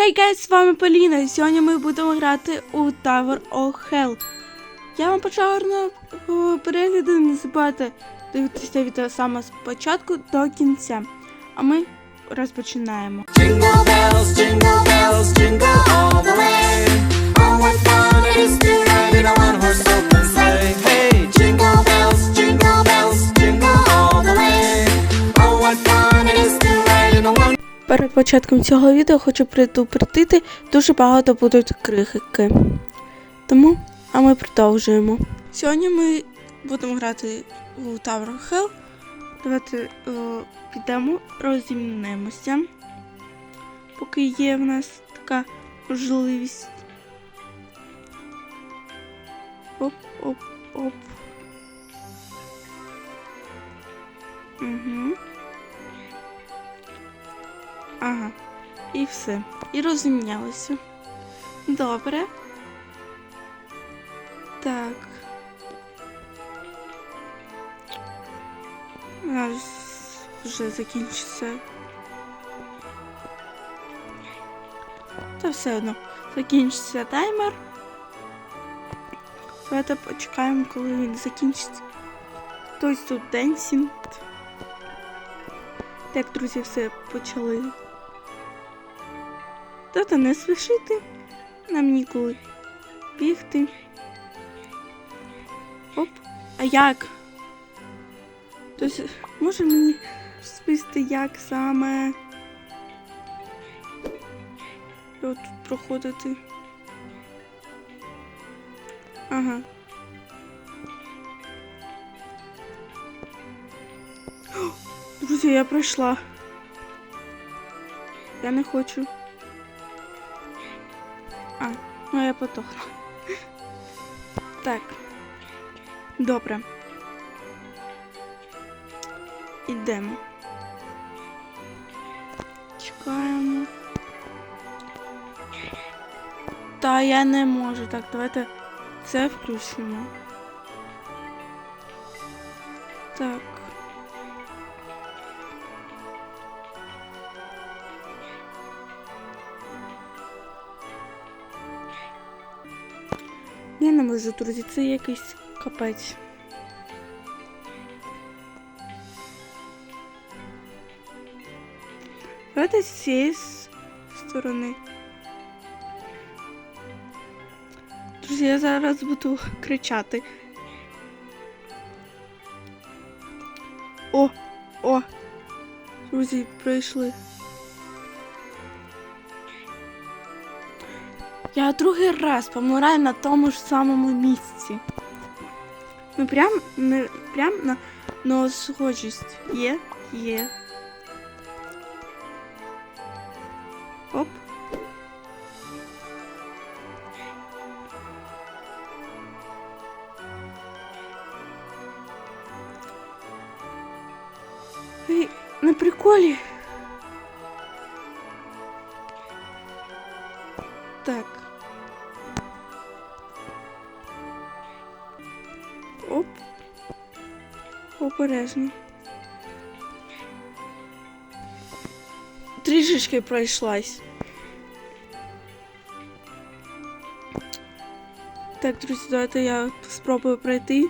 Хей гайс, з вами Поліна. і Сьогодні ми будемо грати у Tower of Hell. Я вам почала гарного е, перегляду, не забувайте дивитися відео саме з початку до кінця. А ми розпочинаємо. Jingle bells, jingle bells, jingle all the way. Oh, what fun is to ride in a one-horse open Перед початком цього відео хочу предупредити, дуже багато будуть крихики. Тому, а ми продовжуємо. Сьогодні ми будемо грати у Tower of Hell. Давайте о, підемо, розімнемося. Поки є в нас така можливість. Оп, оп, оп. Угу. Ага, і все. І розімнялися. Добре. Так. У нас вже закінчиться. Та все одно. Закінчиться таймер. Давайте почекаємо, коли він закінчиться. Хтось тут денсінг. Так, друзі, все почали. Та не спішити. Нам ніколи бігти. Оп. А як? Тобто, може мені списати, як саме тут проходити? Ага. Друзі, я пройшла. Я не хочу. А, ну я потухла. Так. Добре. Ідемо. Чекаємо. Та я не можу. Так, давайте це включимо. Так. Я не можу, друзі, це якийсь капець. Давайте з цієї сторони. Друзі, я зараз буду кричати. О, о! Друзі, прийшли. Я другий раз помираю на тому ж самому місці. Ну прям не прям на, на схожість. Є, є. Оп. На приколі. Обережно. Трішечки пройшлась. Так, друзі, давайте я спробую пройти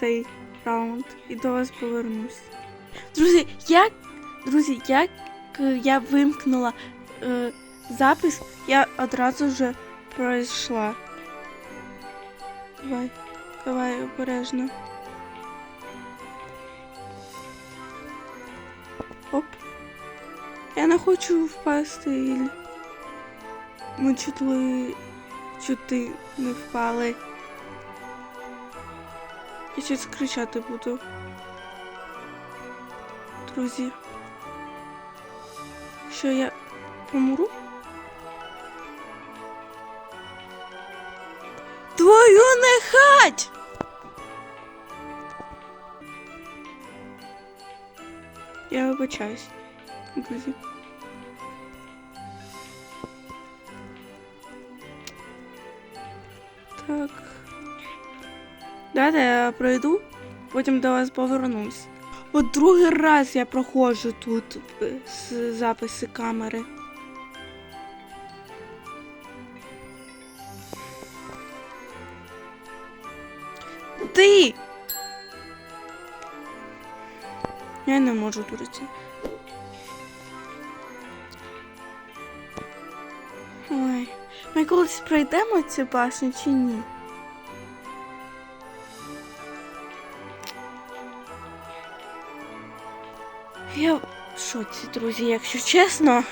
цей раунд і до вас повернусь. Друзі, як, друзі, як е, я вимкнула е, запис, я одразу вже пройшла. Давай, давай обережно. Я не хочу впасти. Іль. Ми чутли чути не впали. Я щось кричати буду. Друзі. Що я помру? Твою не хать! Я вибачаюсь, друзі. Так. Далі я пройду, потім до вас повернусь. От другий раз я проходжу тут е, з записи камери. Ти! Я не можу дуритися. Ой, ми колись пройдемо цю башню чи ні? Я в шоці, друзі, якщо чесно.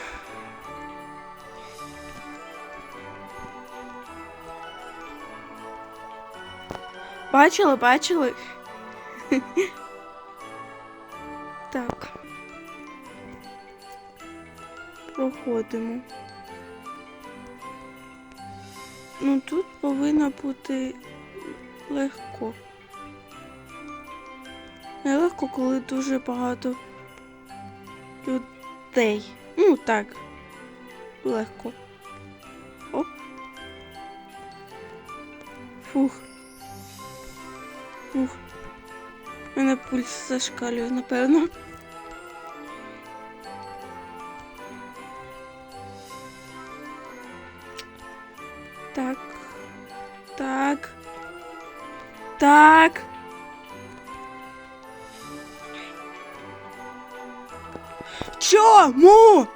Бачили, бачили? Так. Проходимо. Ну тут повинно бути легко. Нелегко, коли дуже багато людей. Ну так. Легко. Оп. Фух. Фух. У мене пульс зашкалює, напевно. Так. Так. Так. Чому?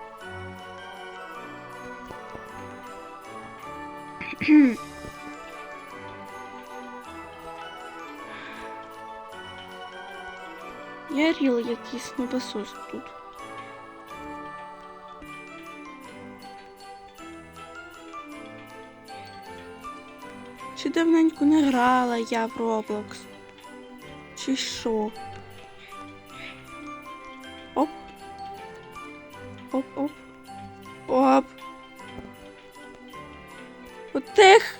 Я ріл якийсь небесос тут. Чи давненько не грала я в Roblox? Чи що? Оп. Оп, оп. Отих.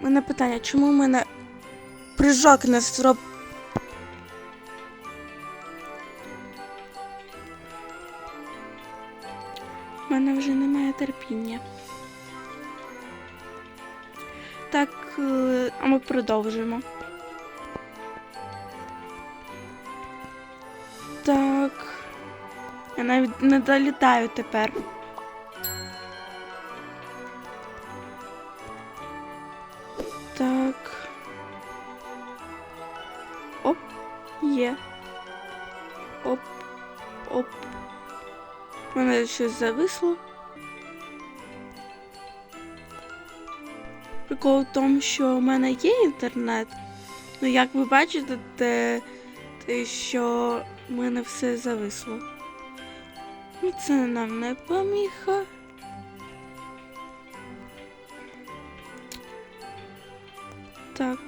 У мене питання, чому в мене прыжок не зроб... а ми продовжуємо. Так. Я навіть не долітаю тепер. Так. Оп, є. Оп, оп. У мене щось зависло. Прикол в тому, що в мене є інтернет. Ну, як ви бачите, те, те що в мене все зависло. Ну, це нам не поміха. Так,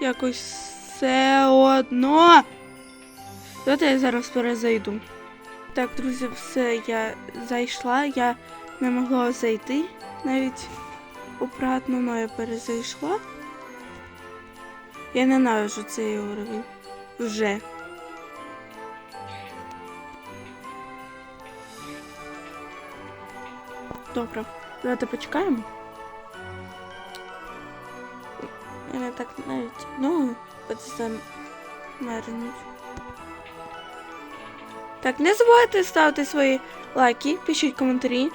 якось все одно. Давайте я зараз перезайду. Так, друзі, все, я зайшла, я не могла зайти навіть обратно, я перезайшла. Я ненавиджу цей уровень. Вже. Добре, давайте почекаємо. Мене так навіть ноги підзамерзнуть. Так, не забувайте ставити свої лайки, пишіть коментарі,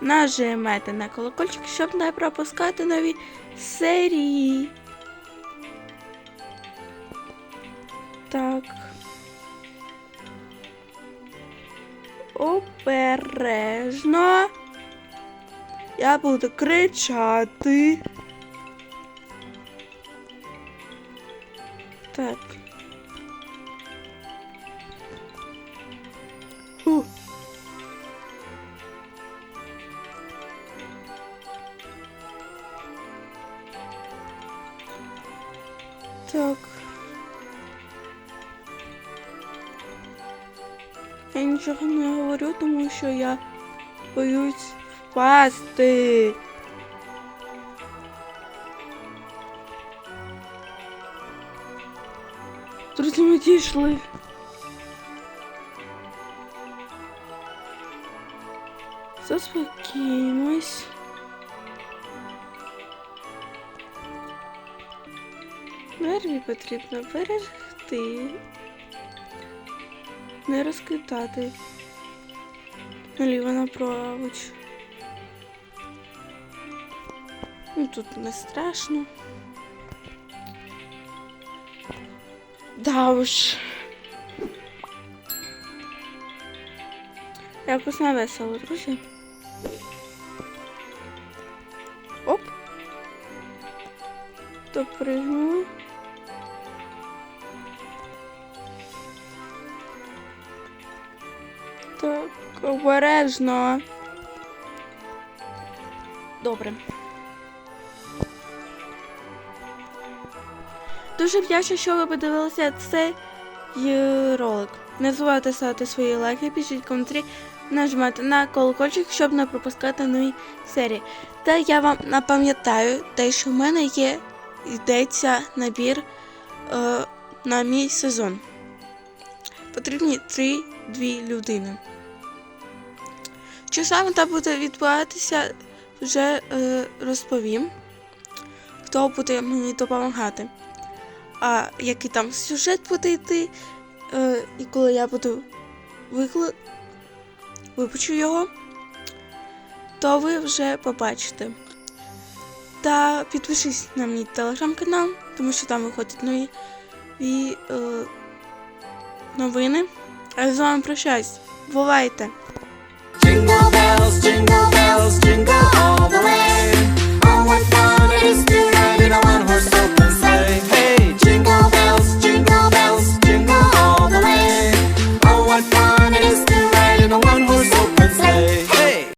нажимайте на колокольчик, щоб не пропускати нові серії. Так. Обережно. Я буду кричати. Так. Нічого не говорю, тому що я боюсь впасти. Друзі, ми дійшли. Заспокіїмось. Нерві потрібно берегти. Не розкидати. Наліво направоч. Ну тут не страшно. Да уж. Якось не весело, друзі. Оп. Допригнули. Обережно. Добре. Дуже вдячна, що ви подивилися цей ролик. Не забувайте ставити свої лайки, пишіть коментарі, нажимати на колокольчик, щоб не пропускати нові серії. Та я вам напам'ятаю те, що в мене є йдеться набір е, на мій сезон. Потрібні 3-2 людини. Що саме там буде відбуватися, вже е, розповім, хто буде мені допомагати. А який там сюжет буде йти, е, і коли я буду викли... випущу його, то ви вже побачите. Та підпишись на мій телеграм-канал, тому що там виходять нові і, е, новини. А з вами прощаюсь. Бувайте! bells jingle.